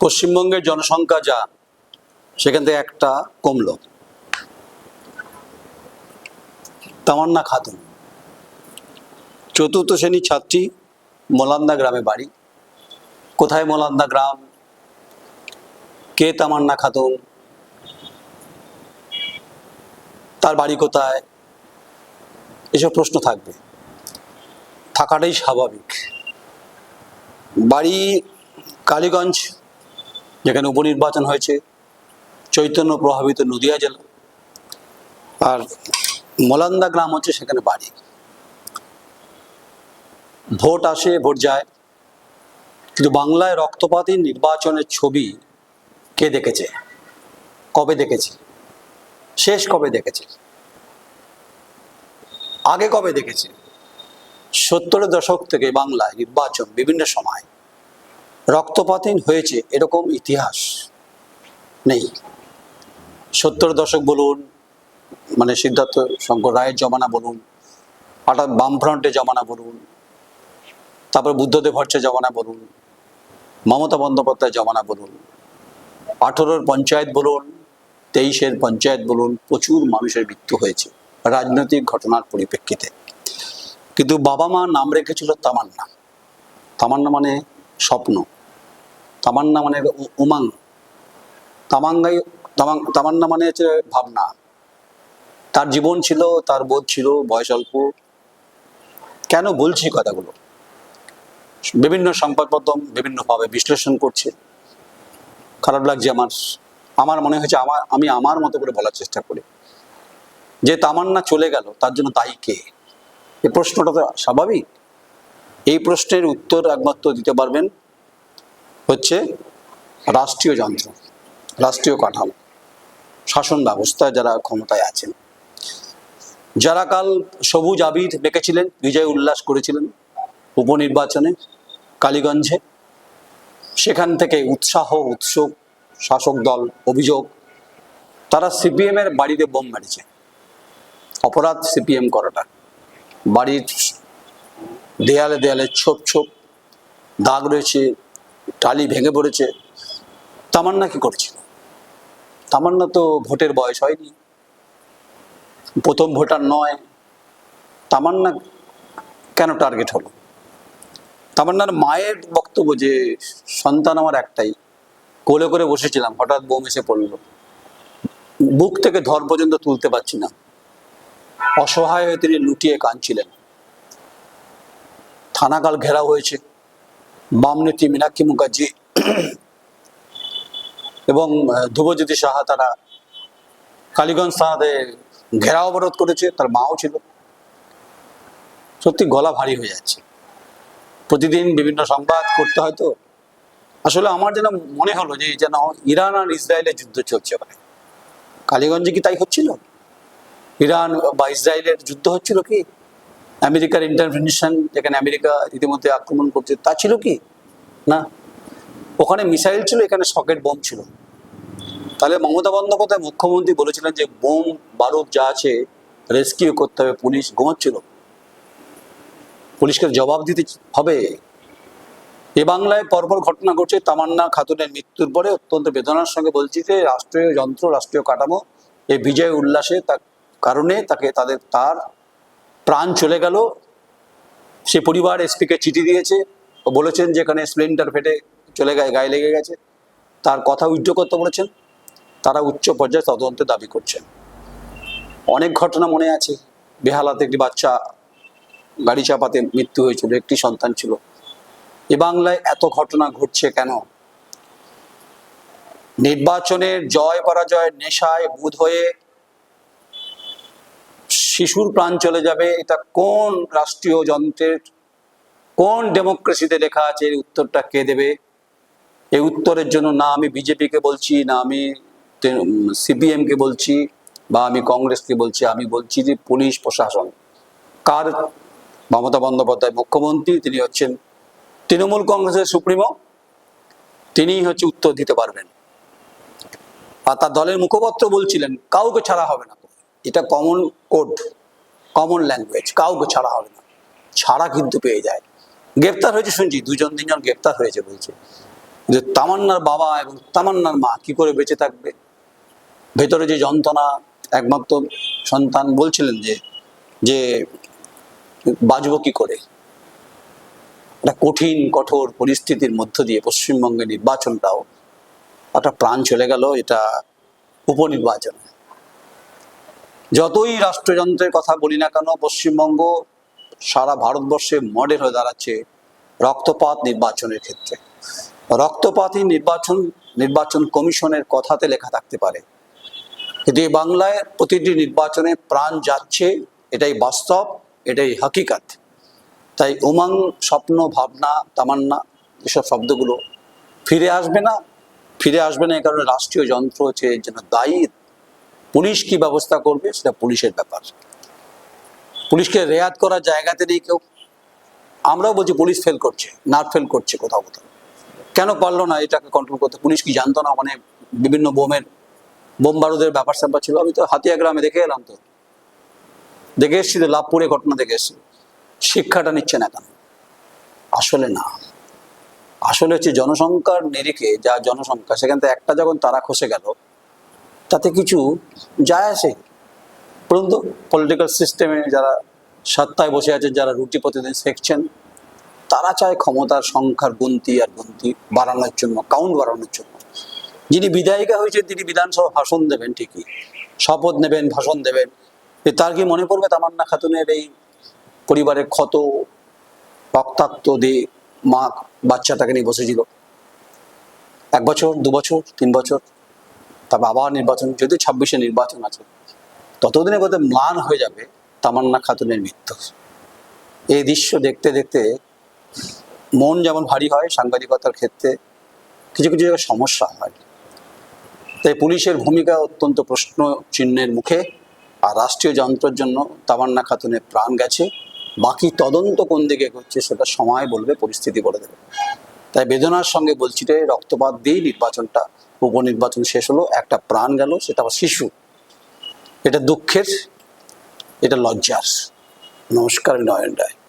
পশ্চিমবঙ্গের জনসংখ্যা যা, সেখান থেকে একটা কমলো। তামান্না খাতুন। চতুর্থ শ্রেণির ছাত্রী, মোলান্দা গ্রামে বাড়ি। কোথায় মোলান্দা গ্রাম? কে তামান্না খাতুন? তার বাড়ি কোথায়? এসব প্রশ্ন থাকবে। থাকাটাই স্বাভাবিক। বাড়ি কালীগঞ্জ, যেখানে উপনির্বাচন হয়েছে, চৈতন্য প্রভাবিত নদিয়া জেলা। আর মলান্দা গ্রাম হচ্ছে সেখানে বাড়ি। ভোট আসে, ভোট যায়। কিন্তু বাংলায় রক্তপাতী নির্বাচনের ছবি কে দেখেছে? কবে দেখেছে? শেষ কবে দেখেছে? আগে কবে দেখেছে? সত্তরের দশক থেকে বাংলায় নির্বাচন বিভিন্ন সময় রক্তপাতহীন হয়েছে এরকম ইতিহাস নেই। সত্তর দশক বলুন মানে সিদ্ধার্থ শঙ্কর রায়ের জমানা বলুন হঠাৎ বামফ্রন্টের জমানা বলুন, তারপর বুদ্ধদেব ভট্টের জমানা বলুন, মমতা বন্দ্যোপাধ্যায়ের জমানা বলুন, আঠেরোর পঞ্চায়েত বলুন, তেইশের পঞ্চায়েত বলুন, প্রচুর মানুষের মৃত্যু হয়েছে রাজনৈতিক ঘটনার পরিপ্রেক্ষিতে। কিন্তু বাবা মা নাম রেখেছিল তামান্না। তামান্না মানে স্বপ্ন। তামান্না মানে উমাং তামাঙ্গাই তামাং- তামান্না মানে হচ্ছে ভাবনা। তার জীবন ছিল, তার বোধ ছিল বয়স অল্প। কেন বলছি কথাগুলো? বিভিন্ন সংবাদ মাধ্যম বিভিন্নভাবে বিশ্লেষণ করছে। খারাপ লাগছে আমার। আমার মনে হয়েছে আমার আমি আমার মতো করে বলার চেষ্টা করি। যে তামান্না চলে গেল, তার জন্য দায়ী কে? এই প্রশ্নটা তো স্বাভাবিক। এই প্রশ্নের উত্তর একমাত্র দিতে পারবেন হচ্ছে রাষ্ট্রীয় যন্ত্র, রাষ্ট্রীয় কাঠামো, শাসন ব্যবস্থা যারা ক্ষমতায় আছেন। যারা কাল সবুজ আবির ডেকেছিলেন বিজয় উল্লাস করেছিলেন উপনির্বাচনে কালীগঞ্জে, সেখান থেকে উৎসাহ, উৎসুক শাসক দল অভিযোগ, তারা সিপিএম এর বাড়িতে বোম মেরেছে। অপরাধ সিপিএম করাটা। বাড়ির দেয়ালে দেয়ালে ছোপ ছোপ দাগ রয়েছে, টালি ভেঙে পড়েছে। তামান্না কি করেছিল তামান্না তো ভোটের বয়স হয়নি। প্রথম ভোটার নয়। তামান্না কেন টার্গেট হলো? তামান্নার মায়ের বক্তব্য যে সন্তান আমার একটাই, কোলে করে বসেছিলাম, হঠাৎ বোম এসে পড়ল। বুক থেকে ধর পর্যন্ত তুলতে পারছি না। অসহায় হয়ে তিনি লুটিয়ে কাঁদছিলেন। থানাকাল ঘেরাও হয়েছে। বাম নেত্রী মীনাক্ষী মুখার্জি এবং ধ্রুবজ্যোতি সাহা তারা কালীগঞ্জ থানাতে ঘেরাও অবরোধ করেছে, তার মাও ছিল। সত্যি গলা ভারী হয়ে যাচ্ছে। প্রতিদিন বিভিন্ন সংবাদ করতে হয়তো আসলে আমার যেন মনে হলো যে, যেন ইরান আর ইসরায়েলের যুদ্ধ চলছে ওখানে কালীগঞ্জে কি তাই হচ্ছিল? ইরান বা ইসরায়েলের যুদ্ধ হচ্ছিল কি? আমেরিকার ইন্টারভেনশন যেখানে আমেরিকা ইতিমধ্যে আক্রমণ করছে, তা ছিল কি? না? ওখানে মিসাইল ছিল, এখানে সকেট বোম ছিল। তাহলে মমতা বন্দ্যোপাধ্যায় মুখ্যমন্ত্রী বলেছিলেন যে, বোম বারুদ যা আছে রেস্কিউ করতে হবে, পুলিশ ঘুমাচ্ছিল। পুলিশকে জবাব দিতে হবে। এ বাংলায় পরপর ঘটনা ঘটছে, তামান্না খাতুনের মৃত্যুর পরে অত্যন্ত বেদনার সঙ্গে বলছি যে, রাষ্ট্রীয় যন্ত্র, রাষ্ট্রীয় কাঠামো এই বিজয় উল্লাসে তার কারণে তাকে তাদের, তার প্রাণ চলে গেল। সে পরিবার এসপিকে চিঠি দিয়েছে ও বলেছেন যেখানে স্প্লেন্ডার ফেটে চলে গায়ে গায়ে লেগে গেছে। তার কথা উইথড্র করতে বলেছেন। তারা উচ্চ পর্যায়ে তদন্তের দাবি করছেন। অনেক ঘটনা মনে আছে। বেহালাতে একটি বাচ্চা গাড়ি চাপাতে মৃত্যু হয়েছিল, একটি সন্তান ছিল। এ বাংলায় এত ঘটনা ঘটছে কেন? নির্বাচনের জয় পরাজয়ের নেশায় বুধ হয়ে শিশুর প্রাণ চলে যাবে, এটা কোন রাষ্ট্রীয় যন্ত্রের, কোন ডেমোক্রেসিতে লেখা আছে, এর উত্তরটা কে দেবে? এই উত্তরের জন্য না আমি বিজেপিকে বলছি, না আমি সিপিএম কে বলছি, বা আমি কংগ্রেসকে বলছি, আমি বলছি যে পুলিশ প্রশাসন। কার? মমতা বন্দ্যোপাধ্যায় মুখ্যমন্ত্রী, তিনি হচ্ছেন তৃণমূল কংগ্রেসের সুপ্রিমো, তিনিই হচ্ছে উত্তর দিতে পারবেন। আর তার দলের মুখপাত্র বলছিলেন, কাউকে ছাড়া হবে না। এটা কমন কোড কমন ল্যাঙ্গুয়েজ কাউকে ছাড়া হবে না। ছাড়া কিন্তু পেয়ে যায়। গ্রেপ্তার হয়েছে, শুনছি, দুজন তিনজন গ্রেপ্তার হয়েছে বলছে। যে তামান্নার বাবা এবং তামান্নার মা কি করে বেঁচে থাকবে? ভেতরে যে যন্ত্রণা, একমাত্র সন্তান বলছিলেন যে যে বাঁচব কি করে? একটা কঠিন, কঠোর পরিস্থিতির মধ্য দিয়ে পশ্চিমবঙ্গের নির্বাচনটাও একটা প্রাণ চলে গেল, এটা উপনির্বাচন। যতই রাষ্ট্রযন্ত্রের কথা বলি না কেন, পশ্চিমবঙ্গ সারা ভারতবর্ষে মডেল হয়ে দাঁড়াচ্ছে রক্তপাত নির্বাচনের ক্ষেত্রে। রক্তপাতই নির্বাচন নির্বাচন কমিশনের কথাতে লেখা থাকতে পারে। কিন্তু এই বাংলায় প্রতিটি নির্বাচনে প্রাণ যাচ্ছে, এটাই বাস্তব, এটাই হাকিকাত। তাই উমাং স্বপ্ন, ভাবনা, তামান্না, এসব শব্দগুলো ফিরে আসবে না। ফিরে আসবে না এই কারণে রাষ্ট্রীয় যন্ত্র হচ্ছে জন্য দায়ী পুলিশ কি ব্যবস্থা করবে সেটা পুলিশের ব্যাপার। পুলিশকে রেয়াত করার জায়গাতে নেই কেউ। আমরাও বলছি পুলিশ ফেল করছে নাট ফেল করছে কোথাও কোথাও। কেন পারল না এটাকে কন্ট্রোল করতে? পুলিশ কি জানতো না? মানে বিভিন্ন বোমের, বোম বারুদের ব্যাপার স্যাপার ছিল। আমি তো হাতিয়া গ্রামে দেখে এলাম তো। দেখে এসেছি তো লাভপুরে ঘটনা দেখে এসেছি। শিক্ষাটা নিচ্ছে না কেন? আসলে না। আসলে হচ্ছে জনসংখ্যার নিরিখে যা জনসংখ্যা, সেখান থেকে একটা যখন তারা খসে গেল তাতে কিছু যায় আসে? পরন্তু পলিটিক্যাল সিস্টেমে যারা সত্তায় বসে আছেন, যারা রুটি প্রতিদিন শেখছেন তারা চায় ক্ষমতার সংখ্যার গুনতি আর গুনতি বাড়ানোর জন্য কাউন্ট বাড়ানোর জন্য। যিনি বিধায়িকা হয়েছেন, তিনি বিধানসভা ভাষণ দেবেন ঠিকই, শপথ নেবেন, ভাষণ দেবেন। তার কি মনে পড়বে? তামান্না খাতুনের এই পরিবারের ক্ষত, রক্তাক্ত দিয়ে মা বাচ্চাটাকে নিয়ে বসেছিল। এক বছর, দু বছর, তিন বছর? তারপর আবার নির্বাচন, যদি ছাব্বিশে নির্বাচন আছে, ততদিনে বোধহয় ম্লান হয়ে যাবে তামান্না খাতুনের মৃত্যু। এই দৃশ্য দেখতে দেখতে মন যেমন ভারী হয়, সাংবাদিকতার ক্ষেত্রে কিছু কিছু জায়গায় সমস্যা হয়। তাই পুলিশের ভূমিকা অত্যন্ত প্রশ্ন চিহ্নের মুখে, আর রাষ্ট্রীয় যন্ত্রের জন্য তামান্না খাতুনের প্রাণ গেছে। বাকি তদন্ত কোন দিকে করছে সেটা সময় বলবে, পরিস্থিতি বলে দেবে। তাই বেদনার সঙ্গে বলছি রক্তপাত দিয়েই নির্বাচনটা উপনির্বাচন শেষ হলো, একটা প্রাণ গেল, সেটা আবার শিশু। এটা দুঃখের, এটা লজ্জার। নমস্কার নয়ন রায়